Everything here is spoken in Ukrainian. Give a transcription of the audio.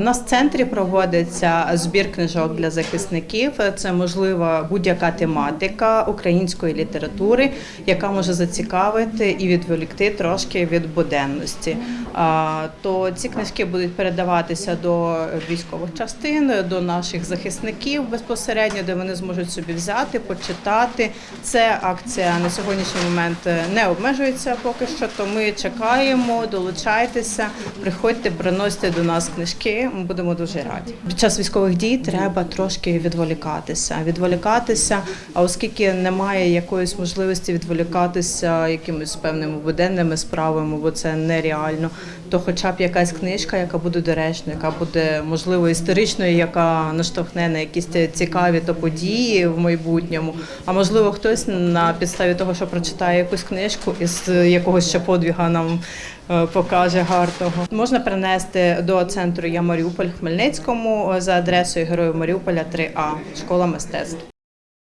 У нас в центрі проводиться збір книжок для захисників. Це можливо будь-яка тематика української літератури, яка може зацікавити і відволікти трошки від буденності. То ці книжки будуть передаватися до військових частин, до наших захисників безпосередньо, де вони зможуть собі взяти, почитати. Це акція на сьогоднішній момент не обмежується поки що. То ми чекаємо, долучайтеся, приходьте, приносьте до нас книжки. Ми будемо дуже раді. Під час військових дій треба трошки відволікатися. Відволікатися, а оскільки немає якоїсь можливості відволікатися якимись певними буденними справами, бо це нереально, то хоча б якась книжка, яка буде доречною, яка буде можливо історичною, яка наштовхне на якісь цікаві то події в майбутньому. А можливо, хтось на підставі того, що прочитає якусь книжку із якогось ще подвіга нам е, покаже гарного. Можна принести до центру Я Маріуполь Хмельницькому за адресою Героїв Маріуполя 3А, школа мистецтв.